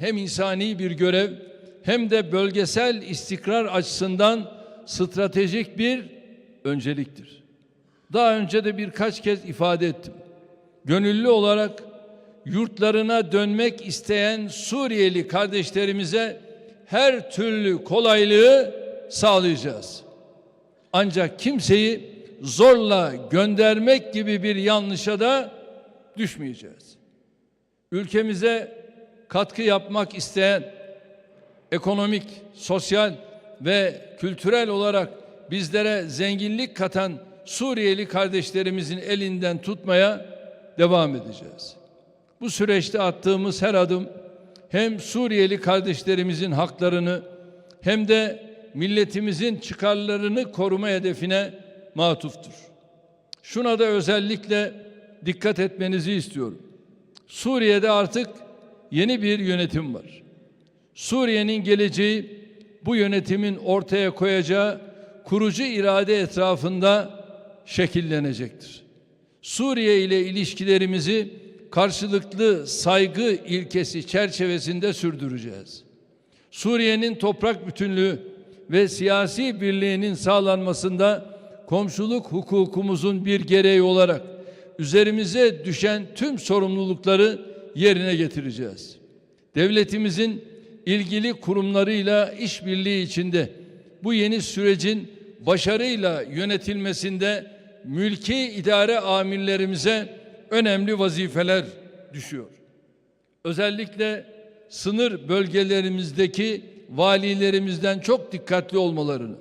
hem insani bir görev hem de bölgesel istikrar açısından stratejik bir önceliktir. Daha önce de birkaç kez ifade ettim. Gönüllü olarak yurtlarına dönmek isteyen Suriyeli kardeşlerimize her türlü kolaylığı sağlayacağız. Ancak kimseyi zorla göndermek gibi bir yanlışa da düşmeyeceğiz. Ülkemize katkı yapmak isteyen ekonomik, sosyal ve kültürel olarak bizlere zenginlik katan Suriyeli kardeşlerimizin elinden tutmaya devam edeceğiz. Bu süreçte attığımız her adım hem Suriyeli kardeşlerimizin haklarını hem de milletimizin çıkarlarını koruma hedefine matuftur. Şuna da özellikle dikkat etmenizi istiyorum. Suriye'de artık yeni bir yönetim var. Suriye'nin geleceği bu yönetimin ortaya koyacağı kurucu irade etrafında şekillenecektir. Suriye ile ilişkilerimizi karşılıklı saygı ilkesi çerçevesinde sürdüreceğiz. Suriye'nin toprak bütünlüğü ve siyasi birliğinin sağlanmasında komşuluk hukukumuzun bir gereği olarak üzerimize düşen tüm sorumlulukları yerine getireceğiz. Devletimizin ilgili kurumlarıyla işbirliği içinde bu yeni sürecin başarıyla yönetilmesinde mülki idare amirlerimize önemli vazifeler düşüyor. Özellikle sınır bölgelerimizdeki valilerimizden çok dikkatli olmalarını,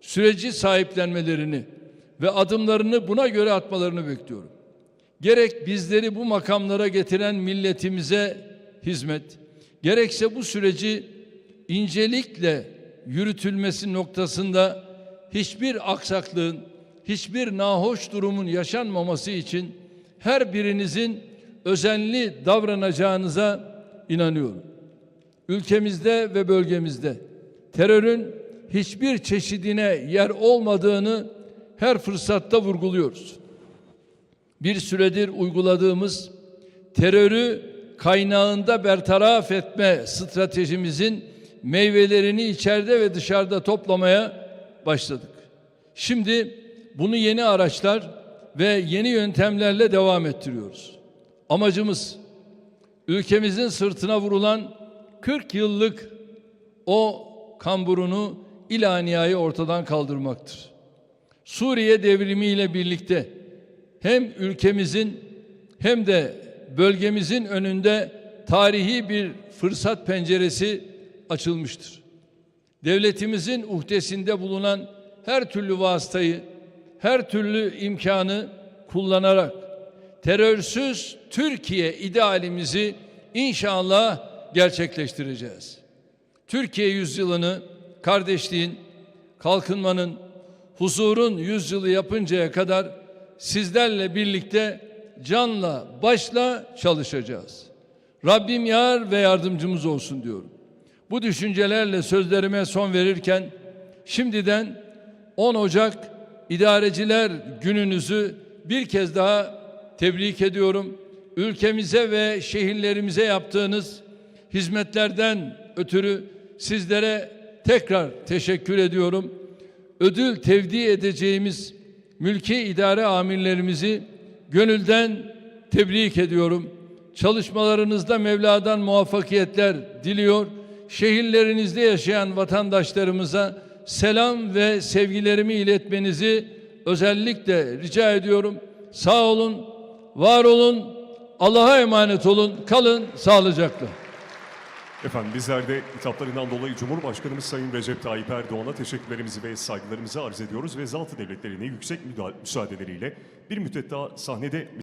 süreci sahiplenmelerini ve adımlarını buna göre atmalarını bekliyorum. Gerek bizleri bu makamlara getiren milletimize hizmet, gerekse bu süreci incelikle yürütülmesi noktasında hiçbir aksaklığın, hiçbir nahoş durumun yaşanmaması için her birinizin özenli davranacağınıza inanıyorum. Ülkemizde ve bölgemizde terörün hiçbir çeşidine yer olmadığını her fırsatta vurguluyoruz. Bir süredir uyguladığımız terörü kaynağında bertaraf etme stratejimizin meyvelerini içeride ve dışarıda toplamaya başladık. Şimdi bunu yeni araçlar ve yeni yöntemlerle devam ettiriyoruz. Amacımız ülkemizin sırtına vurulan 40 yıllık o kamburunu ilaniyayı ortadan kaldırmaktır. Suriye devrimiyle birlikte hem ülkemizin hem de bölgemizin önünde tarihi bir fırsat penceresi açılmıştır. Devletimizin uhdesinde bulunan her türlü vasıtayı, her türlü imkanı kullanarak terörsüz Türkiye idealimizi inşallah gerçekleştireceğiz. Türkiye yüzyılını kardeşliğin, kalkınmanın, huzurun yüzyılı yapıncaya kadar sizlerle birlikte canla başla çalışacağız. Rabbim yar ve yardımcımız olsun diyorum. Bu düşüncelerle sözlerime son verirken şimdiden 10 Ocak İdareciler Gününüzü bir kez daha tebrik ediyorum. Ülkemize ve şehirlerimize yaptığınız hizmetlerden ötürü sizlere tekrar teşekkür ediyorum. Ödül tevdi edeceğimiz mülki idare amirlerimizi gönülden tebrik ediyorum. Çalışmalarınızda Mevla'dan muvaffakiyetler diliyor. Şehirlerinizde yaşayan vatandaşlarımıza selam ve sevgilerimi iletmenizi özellikle rica ediyorum. Sağ olun, var olun, Allah'a emanet olun, kalın sağlıcakla. Efendim bizler de hitaplarından dolayı Cumhurbaşkanımız Sayın Recep Tayyip Erdoğan'a teşekkürlerimizi ve saygılarımızı arz ediyoruz ve zat devletlerine yüksek müsaadeleriyle bir müddet daha sahnede